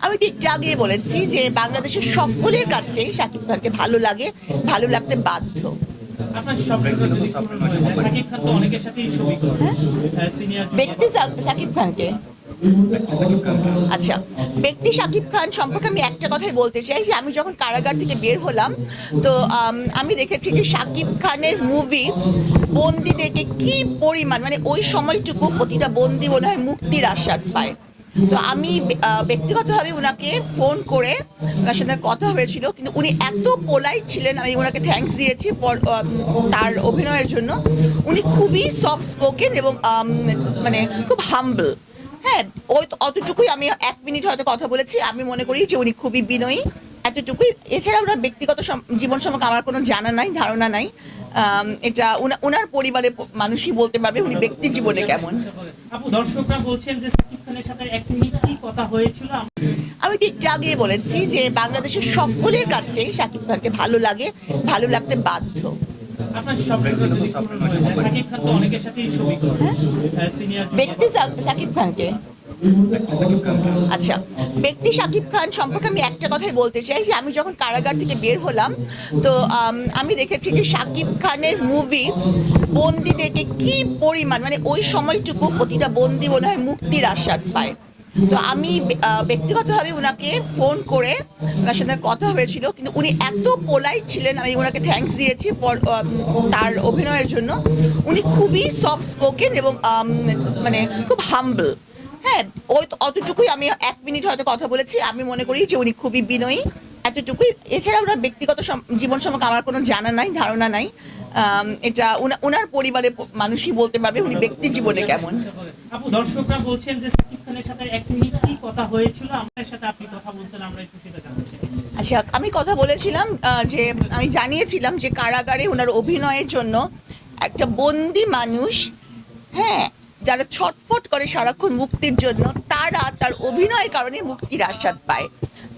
আমি একটু বলেছি যে বাংলাদেশের সকলের কাছেই শাকিব খানকে ভালো লাগে ভালো লাগতে বাধ্য। হয়ে যায়, শাকিব খান তো অনেকের সাথেই ছবি করে সিনিয়র ব্যক্তি সা- শাকিব খানকে? আচ্ছা ব্যক্তি শাকিব খান সম্পর্কে আমি একটা কথাই বলতে চাই যে আমি যখন কারাগার থেকে বের হলাম তো আমি দেখেছি যে শাকিব খানের মুভি বন্দিদেরকে কি পরিমাণ মানে ওই সময়টুকু প্রতিটা বন্দি মনে হয় মুক্তির আস্বাদ পায়। তো আমি ব্যক্তিগতভাবে ওনাকে ফোন করে ওনার সাথে কথা হয়েছিল, কিন্তু উনি এত পোলাইট ছিলেন, আমি ওনাকে থ্যাঙ্কস দিয়েছি ফর তার অভিনয়ের জন্য। উনি খুবই সফট স্পোকেন এবং মানে খুব হাম্বল হ্যাঁ ওই অতটুকুই আমি এক মিনিট হয়তো কথা বলেছি, আমি মনে করি যে উনি খুবই বিনয়ী, এতটুকুই। এছাড়া ওনার ব্যক্তিগত জীবন সম্পর্কে আমার কোনো জানা নাই, ধারণা নাই। এটা ওনার পরিবারের মানুষই বলতে পারবে উনি ব্যক্তি জীবনে কেমন। আপু দর্শকরা বলছেন যে শাকিব খানের সাথে এক মিনিট কি কথা হয়েছিল। আমি তো একটু আগেই বলেছি যে বাংলাদেশের সকলের কাছেই শাকিব খানকে ভালো লাগে ভালো লাগতে বাধ্য। হয়ে যায়, শাকিব খান তো অনেকের সাথেই ছবি করে। সিনিয়র ব্যক্তি সা- শাকিব খানকে আচ্ছা। ব্যক্তি শাকিব খান সম্পর্কে আমি একটা কথাই বলতে চাই যে আমি যখন কারাগার থেকে বের হলাম, তো, আমি দেখেছি যে শাকিব খানের মুভি বন্দিদেরকে কি পরিমাণ মানে ওই সময়টুকু প্রতিটা বন্দি মনে হয় মুক্তির আস্বাদ পায়। তো আমি ব্যক্তিগতভাবে ওনাকে ফোন করে ওনার সাথে কথা হয়েছিল, কিন্তু উনি এত পোলাইট ছিলেন, আমি ওনাকে থ্যাঙ্কস দিয়েছি ফর তার অভিনয়ের জন্য। উনি খুবই সফট স্পোকেন এবং মানে খুব হাম্বল হ্যাঁ ওই অতটুকুই আমি এক মিনিট হয়তো কথা বলেছি। আমি মনে করি যে উনি খুবই বিনয়ী এতটুকুই। এছাড়া ওনার ব্যক্তিগত জীবন সম্পর্কে আমার কোনো জানা নাই ধারণা নাই। এটা ওনার পরিবারের মানুষই বলতে পারবে উনি ব্যক্তি জীবনে কেমন। আপু দর্শকরা বলছেন যে শাকিব খানের সাথে এক মিনিট কি কথা হয়েছিল আমাদের সাথে আপনি কথা বলছেন আমরা একটু সেটা জানতে আচ্ছা আমি কথা বলেছিলাম আহ, যে আমি জানিয়েছিলাম যে কারাগারে ওনার অভিনয়ের জন্য একটা বন্দি মানুষ হ্যাঁ যারা ছটফট করে সারাক্ষণ মুক্তির জন্য, তারা তার অভিনয়ের কারণে মুক্তির আস্বাদ পায়।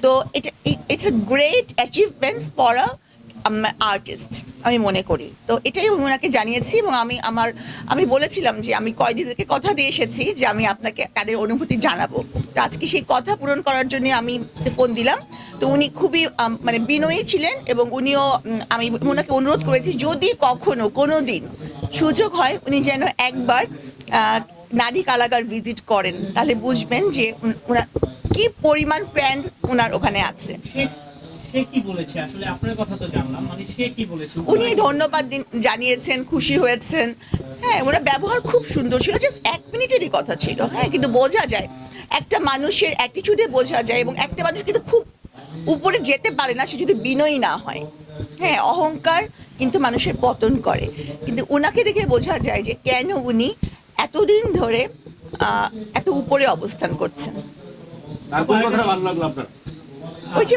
তো এটা it's a great achievement for a artist আমি মনে করি। তো এটাই আমি ওনাকে জানিয়েছি এবং আমি আমার, আমি বলেছিলাম যে আমি কয়েদিদেরকে কথা দিয়ে এসেছি যে আমি আপনাকে তাদের অনুভূতি জানাব। তো আজকে সেই কথা পূরণ করার জন্য আমি ফোন দিলাম। তো উনি খুবই মানে বিনয়ী ছিলেন এবং উনিও আমি ওনাকে অনুরোধ করেছি, যদি কখনো কোনো দিন সুযোগ হয় উনি যেন একবার নারী কারাগার ভিজিট করেন। তাহলে বুঝবেন যে ওনার কি পরিমাণ ফ্যান ওনার ওখানে আছে। মানে উনি ধন্যবাদ জানিয়েছেন খুশি হয়েছেন। হ্যাঁ ওনার ব্যবহার খুব সুন্দর ছিল জাস্ট এক মিনিটেরই কথা ছিল হ্যাঁ কিন্তু বোঝা যায় একটা মানুষের অ্যাটিটিউডে বোঝা যায় এবং একটা মানুষ কিন্তু খুব উপরে যেতে পারে না সে যদি বিনয়ী না হয়। হ্যাঁ অহংকার কিন্তু মানুষের পতন করে। কিন্তু ওনাকে দেখে বোঝা যায় যে কেন উনি এতদিন ধরে আহ, এত উপরে অবস্থান করছেন। ওই যে